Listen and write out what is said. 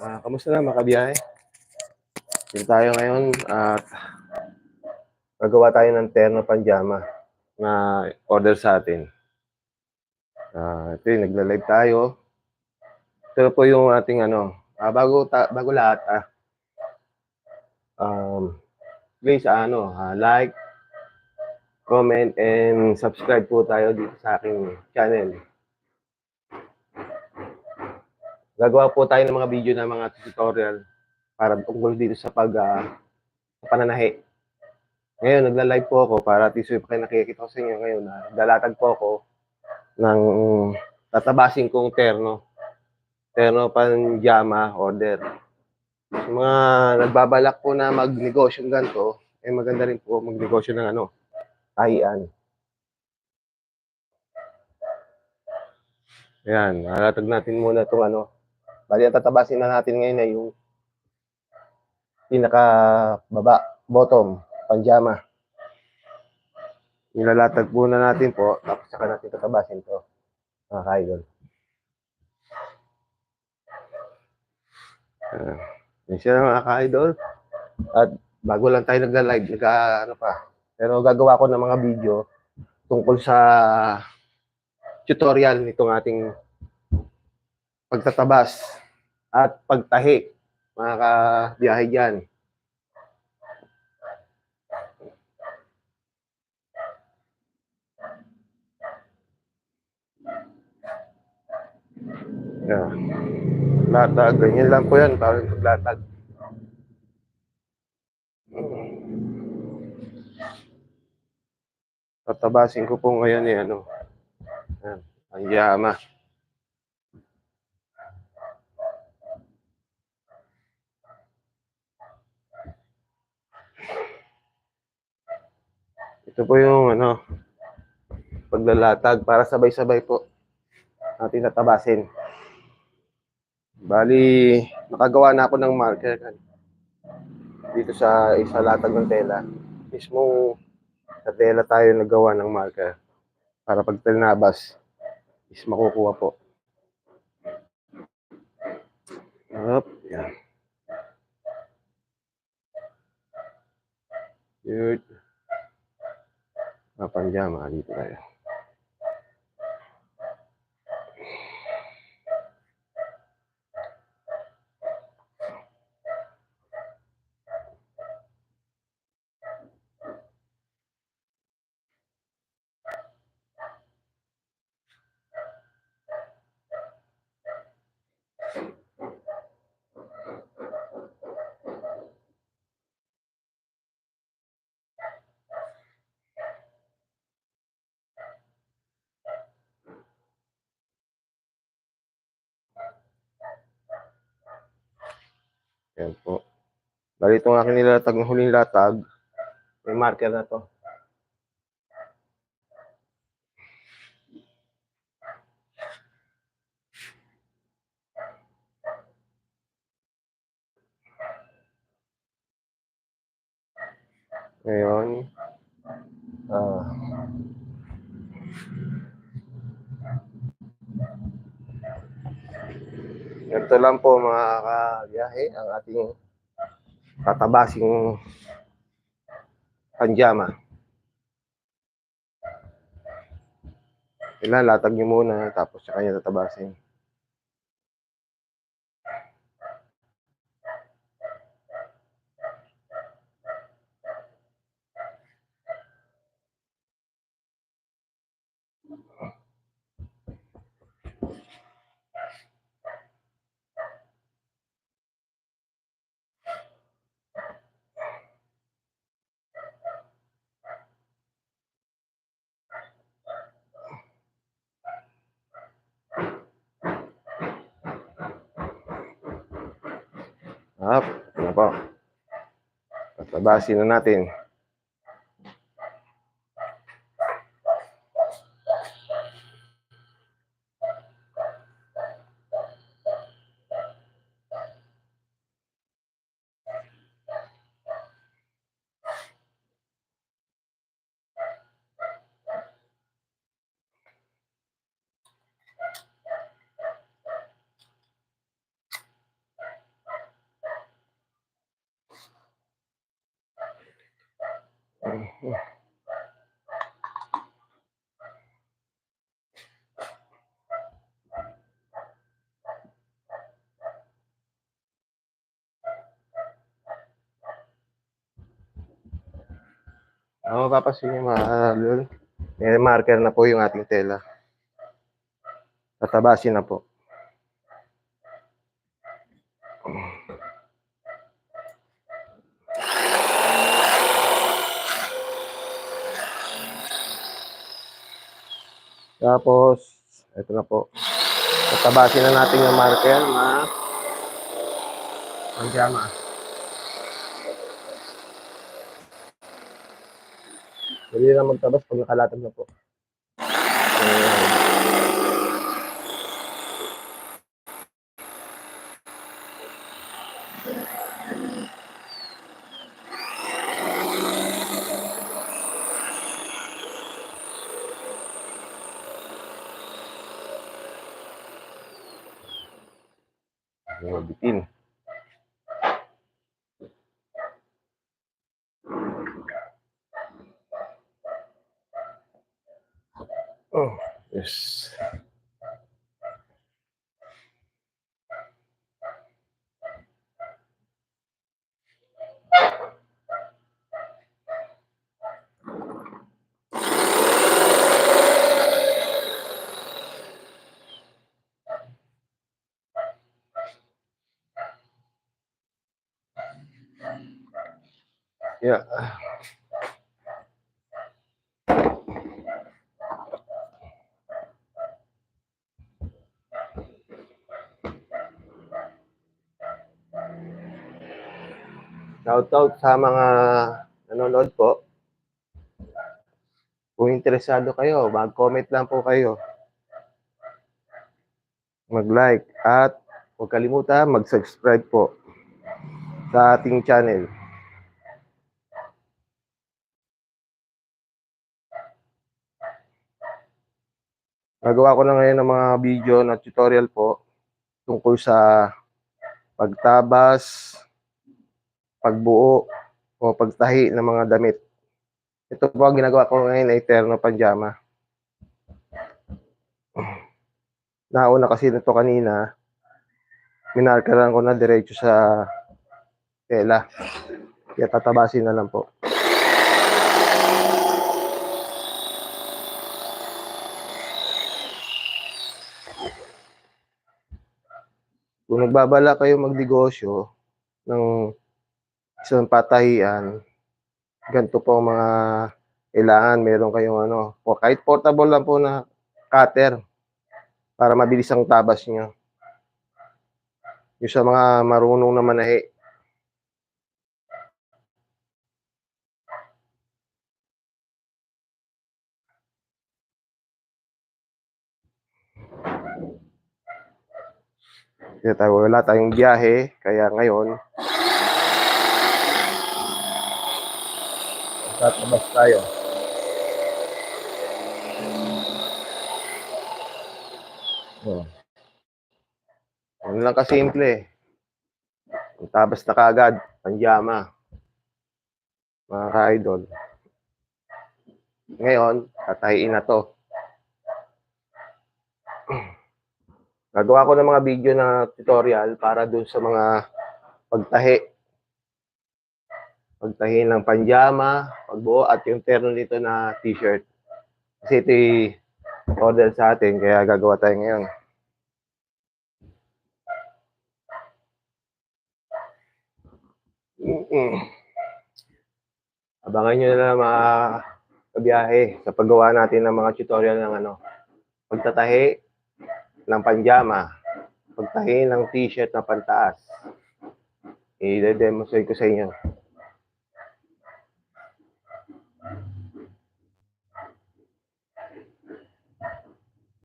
Ah, kamusta na mga kabiyahe? Dito tayo ngayon at gagawa tayo ng terno panjama na order sa atin. Ah, ito yung nagla-live tayo. Ito po yung ating ano, ah, bago ta- bago lahat ah. Um, please ano, ah, like, comment and subscribe po tayo dito sa aking channel. Gagawa po tayo ng mga video ng mga tutorial para tungkol dito sa pag ah, sa pananahi. Ngayon, nagla-live po ako para at least kayo nakikita ko sa inyo ngayon na dalatag po ako ng tatabasin kong terno. Terno panjama order. Sa mga nagbabalak po na magnegosyo ng ganito, eh maganda rin po magnegosyo ng ano, tahian. Yan, nalatag natin muna itong ano. Bali, ang tatabasin na natin ngayon ay yung pinaka baba, bottom, panjama. Nilalatag muna natin po, tapos saka natin tatabasin to. Mga kaidol. Uh, yun siya mga ka-idol. At bago lang tayo nagla-live, nagka, ano pa. Pero gagawa ko ng mga video tungkol sa tutorial nitong ating pagtatabas at pagtahi, mga kabiyahe dyan. Yeah. Latag, ganyan lang po yan, parang paglatag. Tatabasin ko po ngayon eh, ano, ang yama. Ito po yung ano, paglalatag para sabay-sabay po natin tatabasin. Bali, nakagawa na ako ng marker kan. Dito sa isa latag ng tela. Mismo sa tela tayo nagawa ng marker para pag tinabas is makukuha po. Up, yan. Good. Mapanjama, dito tayo. Yan po. Bali itong aking nilatag ng huling latag, may marker na to. Ngayon, ah, Ganito lang po mga kabiyahe ang ating tatabasing panjama. Ilalatag nyo muna tapos sa kanya tatabasin. Up, na po. Tatabasin na natin. Ang mapapasin niyo mga lol, may marker na po yung ating tela. Tatabasin na po. Tapos, ito na po. Tatabasin na natin yung marker na ang jama. Hindi na magtabas pag nakalatag na po. Yes. Yeah. Shoutout sa mga nanonood po. Kung interesado kayo, mag-comment lang po kayo. Mag-like at huwag kalimutan mag-subscribe po sa ating channel. Nagawa ko na ngayon ng mga video na tutorial po tungkol sa pagtabas, pagbuo, o pagtahi ng mga damit. Ito po ang ginagawa ko ngayon ay terno panjama. Nauna kasi nito kanina, minarkaran ko na diretso sa tela. Kaya tatabasin na lang po. Kung nagbabala kayo magnegosyo ng isang patahian, ganito po mga kailangan. Meron kayong ano, po, kahit portable lang po na cutter para mabilis ang tabas nyo. Yung sa mga marunong na manahi. Kaya tayo, wala tayong biyahe, kaya ngayon, tatabas tayo. Oh. Ano lang kasimple. Ang tabas na kagad, panjama. Mga ka-idol. Ngayon, tatahiin na to. Gagawa ko ng mga video na tutorial para dun sa mga pagtahi. Pagtahi ng panjama, pagbuo, at yung terno nito na t-shirt. Kasi ito order sa atin, kaya gagawa tayo ngayon. Abangan nyo na mga kabiyahe sa paggawa natin ng mga tutorial ng ano, pagtatahi ng panjama, pagtahi ng t-shirt na pantaas. I-demonstrate ko sa inyo.